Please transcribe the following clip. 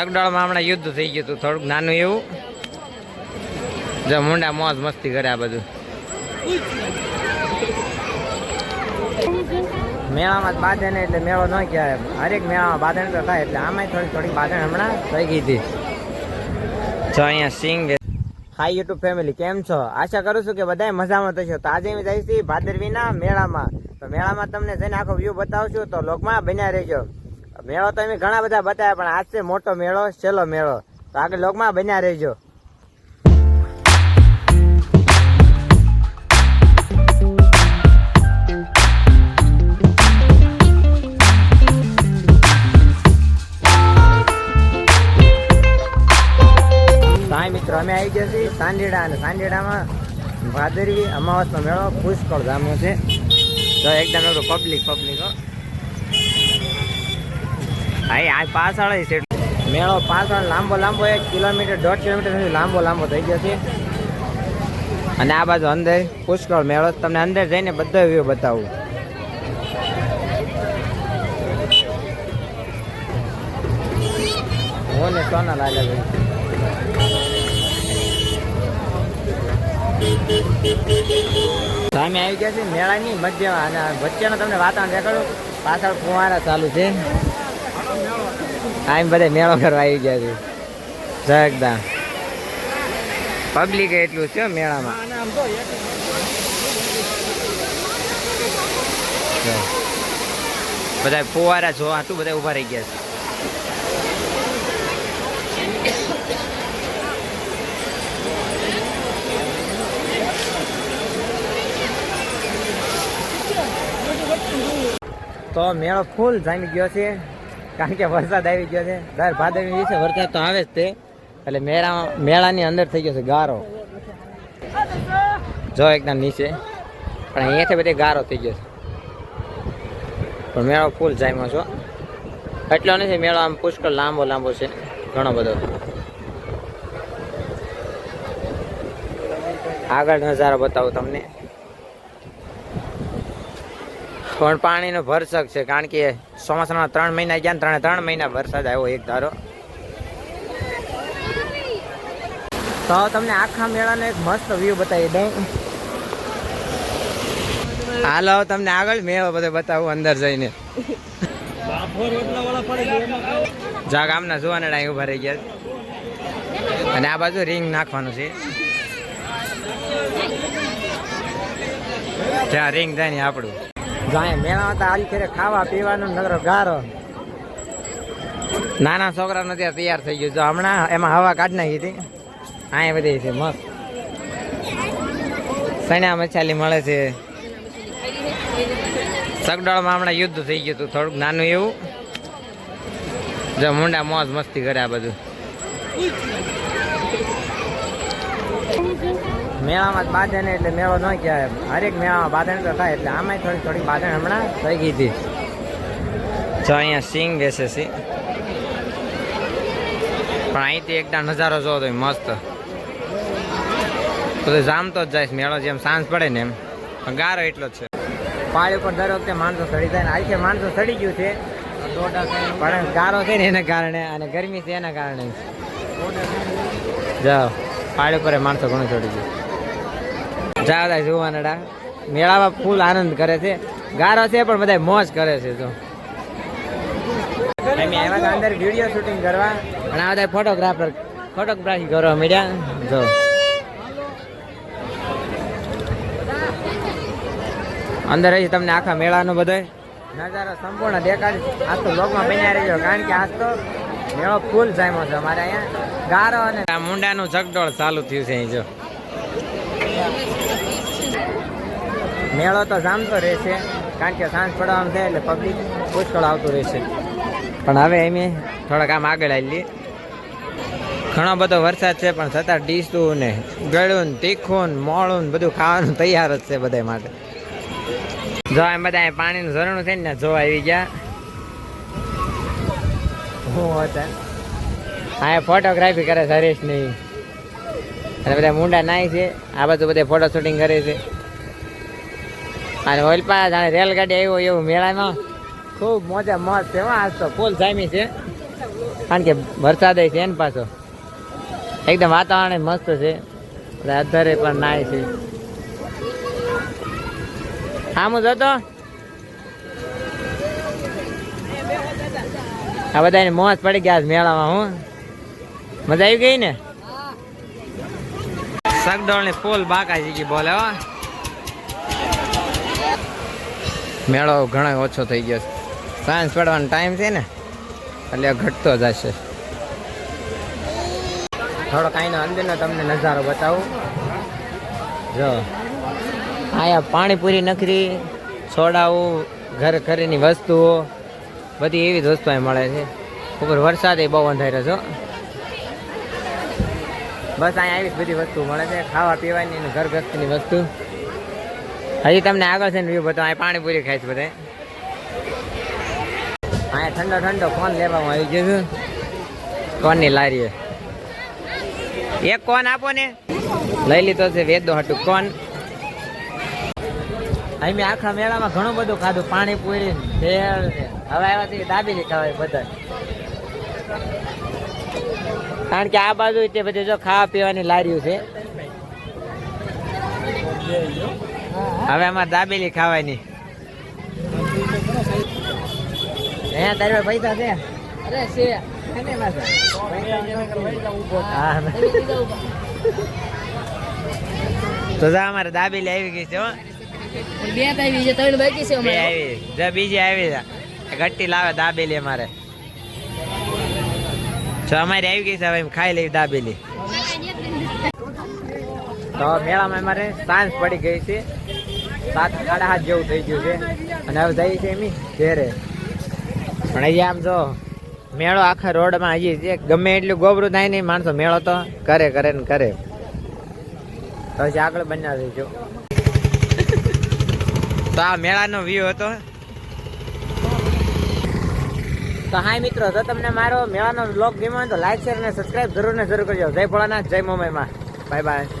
સગડાળમાં હમણાં યુદ્ધ થઈ ગયું હતું, થોડુંક નાનું એવું. જો મુંડા મોજ મસ્તી કરે આ બધું. મેળામાં બાંધે ને એટલે મેળો ન કહેવાય હરેક મેળામાં બાંધણ તો થાય, એટલે આમાંય થોડી થોડી બાંધણ હમણાં થઈ ગઈ હતી. જો અહીંયા સિંગ હાઈ યુટ્યુબ ફેમિલી કેમ છો? આશા કરું છું કે બધાય મજામાં થશો તો આજે અમે જઈશ ભાદરવીના મેળામાં. તો મેળામાં તમને જઈને આખો વ્યૂ બતાવશું. તો લોકમાં બન્યા રહેજો. મેળો તો અમે ઘણા બધા બતાવ્યા, પણ આજ છે મોટો મેળો, છેલ્લો મેળો. તો આગળ લોકમાં બન્યા રહેજો. મિત્રો, અમે આવી ગયા છીએ સાંજેડા અને સાંજેડામાં ભાદરવી અમાવસનો મેળો પુષ્કળ ધામો છે. તો એકદમ પબ્લિક પબ્લિક હો હા આ પાછળ છે. મેળો પાછળ લાંબો લાંબો એક કિલોમીટર, દોઢ કિલોમીટર સુધી લાંબો લાંબો થઈ ગયો છે. અને આ બાજુ અંદર પુષ્કળ મેળો તમને અંદર જઈને બધો વ્યૂ બતાવું. હું ને સોના લાગે સામે આવી ગયા છે. મેળાની મધ્યમાં અને વચ્ચેનો તમને વાતાવરણ દેખાડું. પાછળ ફુવારા ચાલુ છે. આમ બધા મેળો કરવા આવી ગયા છે. જગદા. પબ્લિક એટલું છે મેળામાં. બધા ફુવારા જોવા તું બધા ઊભા રહી ગયા છે. તો મેળો ફૂલ જામી ગયો છે. કારણ કે વરસાદ આવી ગયો છે. દર ભાદરવી વિશે વરસાદ તો આવે જ તે. એટલે મેળા મેળાની અંદર થઈ ગયો છે ગારો. જો એકદમ નીચે. પણ અહીંયાથી બધે ગારો થઈ ગયો છે. પણ મેળો ફૂલ જામ્યો છો એટલો નથી, મેળો આમ પુષ્કળ લાંબો લાંબો છે. ઘણો બધો. આગળ નજારો બતાવું તમને. પણ પાણીનો ભરસક છે, કારણ કે ચોમાસાના ત્રણ મહિના ગયા ત્રણે ત્રણ મહિના વરસાદ આવ્યો એક ધારો. તો તમને આખા મેળાનો એક મસ્ત વ્યૂ બતાવી દઉં. હાલો તમને આગળ મેળો બધો બતાવું અંદર જઈને. જા ગામના જોવાના અહીં ઊભા રહી ગયા. અને આ બાજુ રિંગ નાખવાનું છે. જ્યાં રિંગ થાય ને આપણું. જાય મેળા હતા આલી ફેરે ખાવા પીવાનો નગરો ગારો. નાના છોકરાનો ત્યાં તૈયાર થઈ ગયું. જો હમણાં એમાં હવા કાઢ નાખી હતી. અહીંયા બધી છે, મસ્ત. સણ્યા મછાલી મળે છે? સગડાળમાં હમણાં યુદ્ધ થઈ ગયું હતું, થોડુંક નાનું એવું. જો મુંડા મોજ મસ્તી કરે આ બધું. મેળામાં જ બાંધે ને એટલે મેળો ન કહેવાય હરેક મેળામાં બાંધણ તો થાય એટલે આમાંય થોડી થોડી બાંધણ હમણાં થઈ ગઈ હતી. જો અહીંયા સિંગ બેસે સિંહ પણ અહીંથી એકદમ નજારો જોવો તો મસ્ત. બધું જામતો જ જાય મેળો જેમ સાંજ પડે ને એમ. ગારો એટલો જ છે. પાળી ઉપર દર વખતે માણસો સડી જાય ને આજે માણસો સડી ગયું છે. પણ ગારો છે ને એના કારણે અને ગરમી છે એના કારણે. જાઓ. પાળી ઉપર માણસો ઘણું ચડી ગયું. જાઓ આવે જોવાના મેળામાં ફૂલ આનંદ કરે છે. ગારો છે પણ બધા મોજ કરે છે અમે આવ્યા અંદર વીડિયો શૂટિંગ કરવા. અને આ બધા ફોટોગ્રાફર ફોટોગ્રાફી કરવા મળ્યા જો. અંદર હજી તમને આખા મેળાનો બધો નજારો સંપૂર્ણ દેખાડી આજ તો બ્લોગમાં બન્યા રહેજો કારણ કે આજ તો મેળો ફૂલ જામ્યો છે અમારે અહીંયા. ગારો અને મુંડાનું જગડોળ ચાલુ થયું છે અહીં જો. મેળો તો જામતો રહેશે, કારણ કે સાંજ પડવામાં થાય એટલે પબ્લિક પુષ્કળ આવતું રહેશે. પણ હવે એમ થોડાક આમ આગળ આવી ઘણો બધો વરસાદ છે, પણ છતાં ડીસું ને ગળું ને તીખું ને મોળું ને બધું ખાવાનું તૈયાર જ છે બધા માટે. જો એમ બધા પાણીનું ઝરણું છે ને જોવા આવી ગયા. હું હતા. હા ફોટોગ્રાફી કરે છે હરેશ નહીં અને બધા મુંડા નાય છે. આ બધું બધા ફોટો શૂટિંગ કરે છે. અને ઓલપા જાણે રેલગાડી આવ્યો એવું મેળામાં. ખૂબ મોજા મોજ છે આજ તો ફૂલ જામી છે. કારણ કે વરસાદ છે ને પાછો. એકદમ વાતાવરણ મસ્ત છે. અત્યારે પણ નાય છે. આમ જતો આ બધાને મોજ પડી ગયા મેળામાં હું. મજા આવી ગઈ ને? સગડોળની ફૂલ બાકા છે બોલે હો. મેળો ઘણો ઓછો થઈ ગયો છે. સાંજ પડવાનો ટાઈમ છે ને, એટલે ઘટતો જશે. થોડો કાંઈનો અંદરનો તમને નજારો બતાવું. જો, અહીંયા પાણીપુરી નખરી સોડાવું ઘર ઘરેની વસ્તુઓ, બધી એવી જ વસ્તુ અહીં મળે છે. ઉપર વરસાદ બહુ અંધાર્યો છો બસ અહીંયા આવી બધી વસ્તુ મળે છે. ખાવા પીવાની ઘર ગસ્તની વસ્તુ. હજી તમને આગળ છે ને વ્યૂ બતાવો અહીંયા પાણીપુરી છે બધા. અહીંયા ઠંડો ઠંડો કોન લેવામાં આવી ગયો છું? કોનની લારીએ? એક કોન આપો ને? લઈ લીધો છે વેદો હતું કોન અહીં મેં આખા મેળામાં ઘણું બધું ખાધું. પાણીપુરી, ભેળ હવે આવ્યા છે દાબેલી ખાવાય બધા. કારણ કે આ બાજુ તે બધી જો ખાવા પીવાની લારીઓ છે. હવે અમારે દાબેલી ખાવાની. હે તારી પૈસા છે? અરે છે. એને પાસે? હા. ના. તો જા અમારે દાબેલી આવી ગઈ છે હો. બે આવી છે ત્રણ બાકી છે બે આવી જો બીજી આવી ગટ્ટી લાવે દાબેલી અમારે. જો અમારી આવી ગઈ છે હવે ખાઈ લઈ દાબેલી. તો મેળામાં અમારે સાંજ પડી ગઈ છે. સાત સાડા સાત જેવું થઈ ગયું છે. અને હવે જઈએ છીએ એમ ઘેરે. પણ અહીંયા આમ જો, મેળો આખા રોડમાં હજી છે ગમે એટલું ગોબરું થાય નહીં, માણસો મેળો તો કરે કરે ને કરે. તો આગળ બનાવી જો તો આ મેળાનો વ્યૂ હતો. તો હાય મિત્રો, જો તમને મારો મેળાનો બ્લોગ ગમ્યો હોય તો લાઈક શેર અને સબસ્ક્રાઈબ જરૂર ને જરૂર કરજો. જય ભોળાનાથ, જય મુંબઈમાં. Bye bye